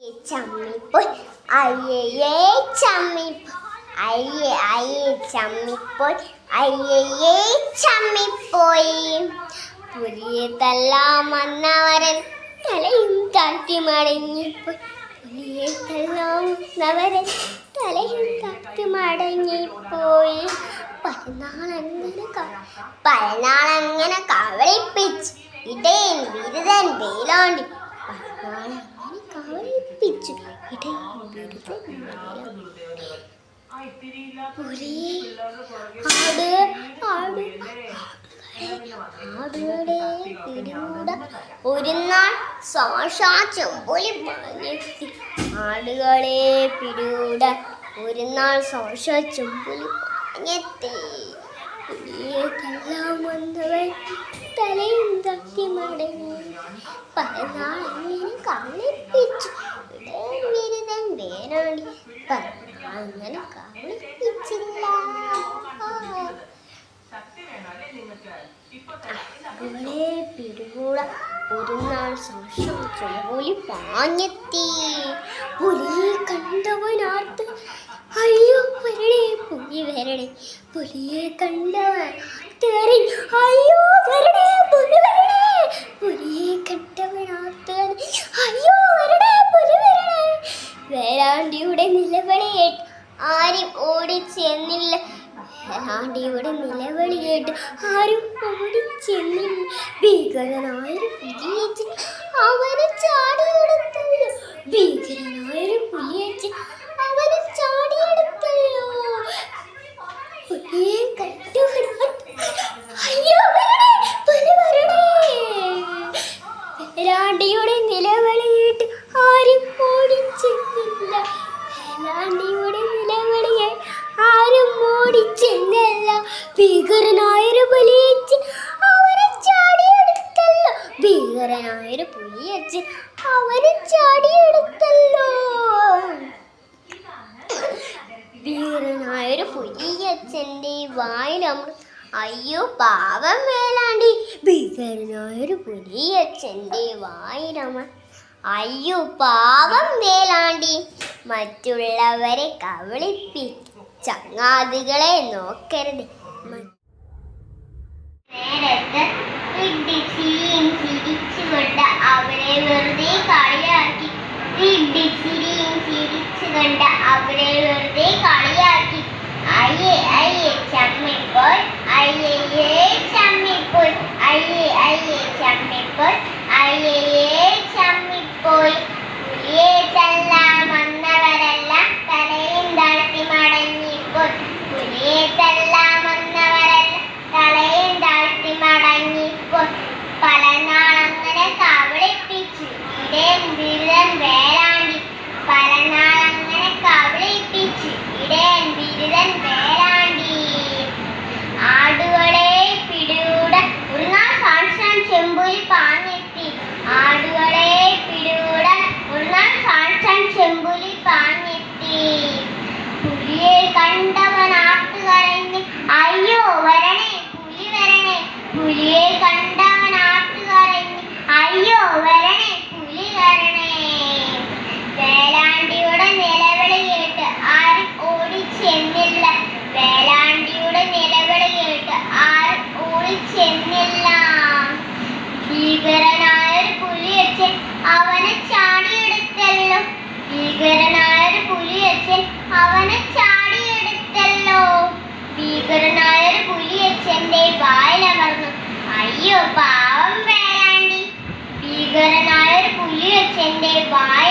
ചമ്മിപ്പോയി. അയ്യേ ചമ്മിപ്പോയി. അയ്യേ അയ്യേ ചമ്മിപ്പോയി. അയ്യേ ചമ്മിപ്പോയി. പുലിയെ തല്ലാൻ വന്നവരൻ തലയും താഴ്ത്തി മടങ്ങിപ്പോയി പുലിയെ തല്ലാൻ വന്നവരൻ തലയും താഴ്ത്തി മടങ്ങിപ്പോയി പലനാളങ്ങനെ ക- പലനാളങ്ങനെ കവളിപ്പിച്ച് ഇടയൻ ബിരുദൻ വേലാണ്ടി. പലനാളങ്ങനെ കവളിപ്പിച്ചു ഇടയൻ ബിരുദൻ വേലാണ്ടി പുലി ആട് ആട് ആടുകളെ പിടികൂട ഒരു നാൾ സാഷാ ചെമ്പൊലി പറഞ്ഞെത്തി ആടുകളെ പിടിയൂട ഒരു നാൾ സാഷാ ചെമ്പൊലി തല്ലാൻ വന്നവൻ തലയും തട്ടി മടങ്ങി. പല അങ്ങനെ കവളിപ്പിച്ചു ബിരുദൻ വേനാടി അങ്ങനെ പിടികൂട ഒരു നാൾ ചുമലി പാഞ്ഞെത്തി പുലിയെ കണ്ടവനാർത്ത് അയ്യോ പുലി വരണേ പുലിയെ കണ്ടവൻ തെറി അയ്യോ നിലവിളി കേട്ട് ആരും ഓടിച്ചെന്നില്ല വേലാണ്ടിയുടെ നിലവിളി കേട്ട് ആരും ഓടി ചെന്നില്ല. ഭീകരനായൊരു പുലിയച്ചൻ അവനെ ചാടിയെടുത്തല്ലോ ഭീകരനായൊരു പുലിയച്ചൻ അവനെ ചാടിയെടുത്തല്ലോ ഭീകരനായൊരു പുലിയച്ചൻ അവനെ ചാടിയെടുത്തല്ലോ. ഭീകരനായൊരു പുലിയച്ചൻ അവനെ ചാടിയെടുത്തല്ലോ. വീരനായൊരു പുലിയച്ഛന്റെ വായിലമൃ അയ്യോ പാവം വേലാണ്ടി. ഭീകരനായൊരു പുലിയച്ഛന്റെ വായിലമ്മ അയ്യോ പാവം വേലാണ്ടി. മറ്റുള്ളവരെ കവളിപ്പി ചങ്ങാതികളെ നോക്കരുത്. നേരത്ത് ഇടിച്ചിരിയും ചിരിച്ചുകൊണ്ട് അവരെ വെറുതെ കളിയാക്കി. ഇടിച്ചിരിയും ചിരിച്ചുകൊണ്ട് അവരെ വെറുതെ കളിയാക്കി അയ്യേ അയ്യേ ചമ്മിപ്പോൾ അയ്യേ ചമ്മിപ്പോൾ അയ്യേ അയ്യേ ചമ്മിപ്പോൾ അയ്യേ ചമ്മിപ്പോയി പുലിയെ തല്ലാൻ വന്നവരെല്ലാം തലയും താഴ്ത്തി മടങ്ങിപ്പോൾ പുലിയെ തല്ലാൻ വന്നവരെല്ലാം തലയും താഴ്ത്തി മടങ്ങിപ്പോൾ പല നാളങ്ങനെ കവളിപ്പിച്ചു ഇടയൻ ബിരുദൻ വേലാണ്ടി പല നാളങ്ങനെ കവളിപ്പിച്ചു ഇടയൻ ബിരുദൻ വേലാണ്ടി ആടുകളെ പിടികൂട ഒരു നാൾ സാക്ഷാൻ ചെമ്പുലി പാഞ്ഞെത്തി ആടുകളെ പിടികൂട ഒരു നാൾ സാക്ഷാൻ ചെമ്പുലി പാഞ്ഞെത്തി പുലിയെ കണ്ടവൻ ആട്ടുകരഞ്ഞ് അയ്യോ വരണേ പുലി വരണേ പുലിയെ കണ്ടവൻ ആട്ടുകരഞ്ഞ് അയ്യോ വരണേ പുലി വരണേ. വേലാണ്ടിയുടെ നിലവിളി കേട്ട് ആരും ഓടിച്ചെന്നില്ല. വേലാണ്ടിയുടെ നിലവിളി കേട്ട് ആരും ഓടിച്ചെന്നില്ല. ഭീകരനായൊരു പുലിയച്ചൻ അവനെ ചാടിയെടുത്തല്ലോ. ഭീകരനായൊരു പുലിയച്ചൻ അവനെ ചാടിയെടുത്തല്ലോ അയ്യോ പാവം വേലാണ്ടി ഭീകരനായ ഒരു പുലി വെച്ച് എന്റെ വേലാണ്ടി